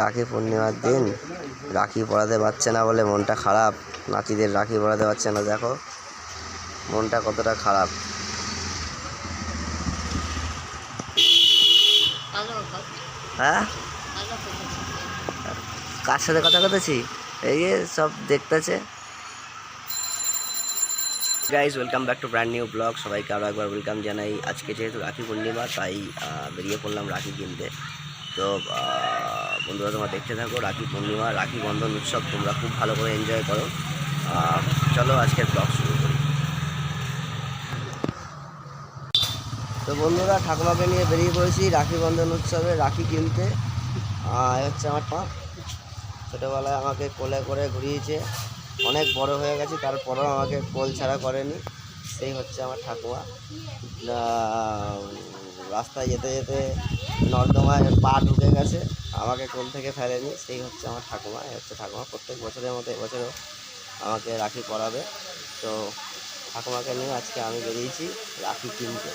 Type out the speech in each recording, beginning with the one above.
রাখি পূর্ণিমার দিন। রাখি পড়াতে পারছে না বলে মনটা খারাপ। নাতিদের রাখি পরাতে পারছে না, দেখো। মনটা কতটা খারাপ। হ্যাঁ? কার সাথে কথা বলেছি? এই সব দেখতেছে। Guys welcome back to brand new vlog সবাইকে আরও একবার ওয়েলকাম জানাই। আজকে যেহেতু রাখি পূর্ণিমা, তাই বেরিয়ে পড়লাম রাখি কিনতে। তো বন্ধুরা, তোমরা দেখতে থাকো, রাখি পূর্ণিমা, রাখি বন্ধন উৎসব, তোমরা খুব ভালো করে এনজয় করো। চলো আজকের ব্লগ শুরু করি। তো বন্ধুরা, ঠাকুমাকে নিয়ে বেরিয়ে পড়েছি রাখি বন্ধন উৎসবে, রাখি কিনতে। হচ্ছে আমার পা ছোটোবেলায় আমাকে কোলে করে ঘুরিয়েছে। অনেক বড় হয়ে গেছে, তারপরেও আমাকে কোল ছাড়া করেনি। সেই হচ্ছে আমার ঠাকুমা। রাস্তায় যেতে যেতে নর্দমায় পা ঢুকে গেছে। আমাকে কোল থেকে ফেলেনি। সেই হচ্ছে আমার ঠাকুমা এই হচ্ছে ঠাকুমা। প্রত্যেক বছরের মতো এবছরও আমাকে রাখি পরাবে। তো ঠাকুমাকে নিয়ে আজকে আমি বেরিয়েছি রাখি কিনতে।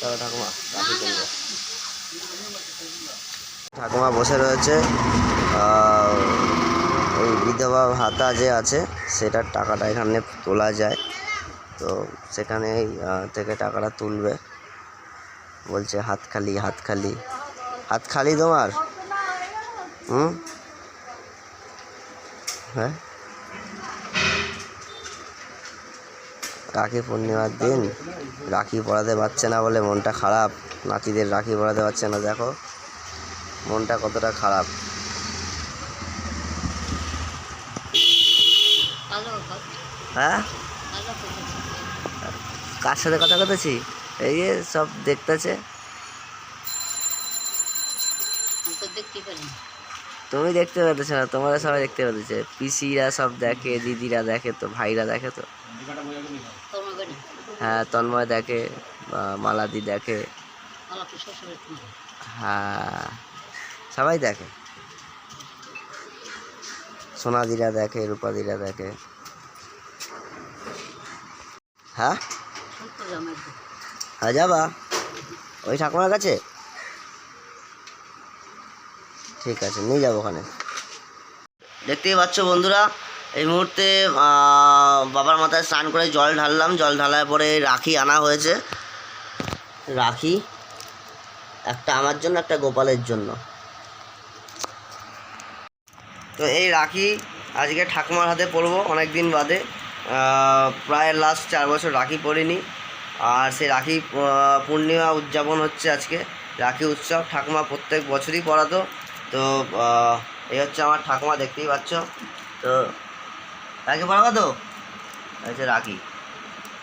চলো ঠাকুমা, রাখি কিনবো। ঠাকুমা বসে রয়েছে। ওই বিধবা ভাতা যে আছে, সেটার টাকাটা এখানে তোলা যায়। তো সেখানে থেকে টাকাটা তুলবে। বলছে হাত খালি হাত খালি। হাত খালি তোমার? হুম? হ্যাঁ? রাখি পূর্ণিমার দিন রাখি পরাতে পারছে না বলে মনটা খারাপ। নাতিদের রাখি পরাতে পারছে না দেখো। মনটা কতটা খারাপ। হ্যাঁ? কার সাথে কথা বলেছি এই সব দেখতেছে। তুমি দেখতে পেতেছো না, তোমরা সবাই দেখতে পেতেছে পিসিরা সব দেখে, দিদিরা দেখে তো, ভাইরা দেখে তো। হ্যাঁ তন্ময় দেখে মালাদি দেখে। হ্যাঁ সবাই দেখে। সোনাদিরা দেখে, রূপাদিরা দেখে। হ্যাঁ। হ্যাঁ যাবা। ওই ঠাকুমার কাছে? ঠিক আছে, নিয়ে যাব ওখানে। দেখতেই পাচ্ছ বন্ধুরা, এই মুহূর্তে বাবার মাথায় স্নান করে জল ঢাললাম। জল ঢালার পরে রাখি আনা হয়েছে। রাখি একটা আমার জন্য, একটা গোপালের জন্য। তো এই রাখি আজকে ঠাকুমার হাতে পরবো অনেক দিন বাদে প্রায় লাস্ট চার বছর রাখি পরিনি। আর সেই রাখি পূর্ণিমা উদযাপন হচ্ছে আজকে, রাখি উৎসব। ঠাকুমা প্রত্যেক বছরই পড়াতো তো এই হচ্ছে আমার ঠাকুমা, দেখতেই পাচ্ছ। তো, রাখি পড়াবো তো? হচ্ছে রাখি।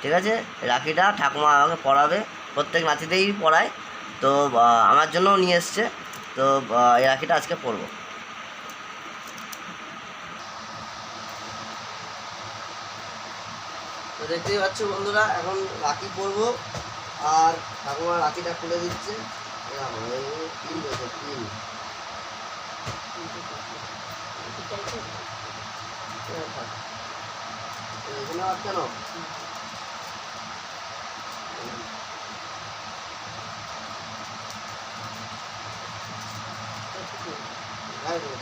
ঠিক আছে? রাখিটা ঠাকুমা আমাকে পড়াবে প্রত্যেক নাতিতেই পড়ায় তো আমার জন্যও নিয়ে এসছে। তো এই রাখিটা আজকে পরবো। তো দেখতেই পাচ্ছ বন্ধুরা এখন রাখি পরবো আর ঠাকুমা রাখিটা খুলে দিচ্ছে এখানে আর কেন গায়ে দেবো,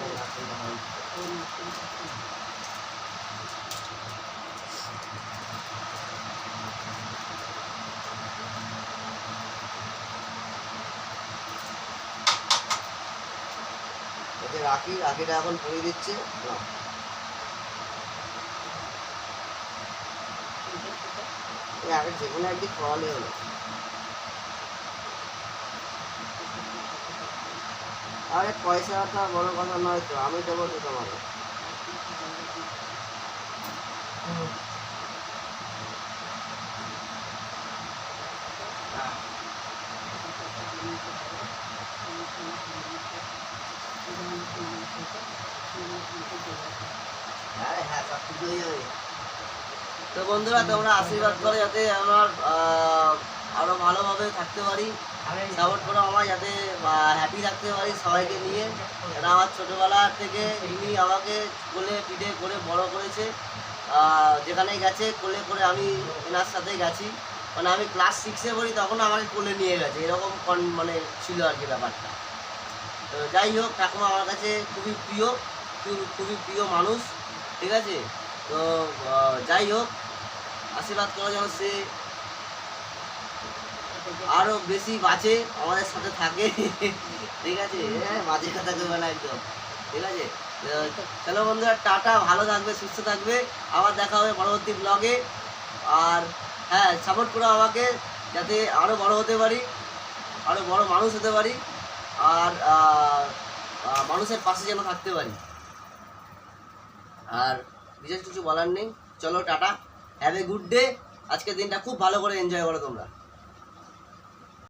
হবে। রাখি, রাখিটা এখন পরিয়ে দিচ্ছে। না আগে যে কোনো একদিন পড়ালে হলো। আরে পয়সাটা বড় কথা নয় তো, আমি দেবো তো তোমাকে হ্যাঁ হ্যাঁ সব ঠিক হয়ে যাবে তো বন্ধুরা তোমরা আশীর্বাদ করে যাতে আমার আহ, আরও ভালোভাবে থাকতে পারি। সাপোর্ট করো আমার যাতে হ্যাপি থাকতে পারি সবাইকে নিয়ে। এটা আমার ছোটোবেলা থেকে ইনি আমাকে কোলে পিঠে করে বড় করেছে আহ, যেখানেই গেছে কোলে করে আমি এনার সাথে গেছি। মানে আমি ক্লাস সিক্সে পড়ি তখন আমাকে কোলে নিয়ে গেছে। এরকম কন- মানে ছিল আর কি ব্যাপারটা। তো যাই হোক ঠাকুমা আমার কাছে খুবই প্রিয় খুবই প্রিয় মানুষ ঠিক আছে? তো যাই হোক আশীর্বাদ করা যেন সে আরও বেশি বাঁচে, আমাদের সাথে থাকে। ঠিক আছে? হ্যাঁ বাজে কথা করবে না একদম। ঠিক আছে? চলো বন্ধুরা, টাটা, ভালো থাকবে, সুস্থ থাকবে। আবার দেখা হবে পরবর্তী ব্লগে আর হ্যাঁ সাপোর্ট করো আমাকে, যাতে আরও বড় হতে পারি আরও বড় মানুষ হতে পারি, আর মানুষের পাশে যেন থাকতে পারি। আর বিশেষ কিছু বলার নেই। চলো, tata. Have a good day আজকের দিনটা খুব ভালো করে এনজয় করো তোমরা।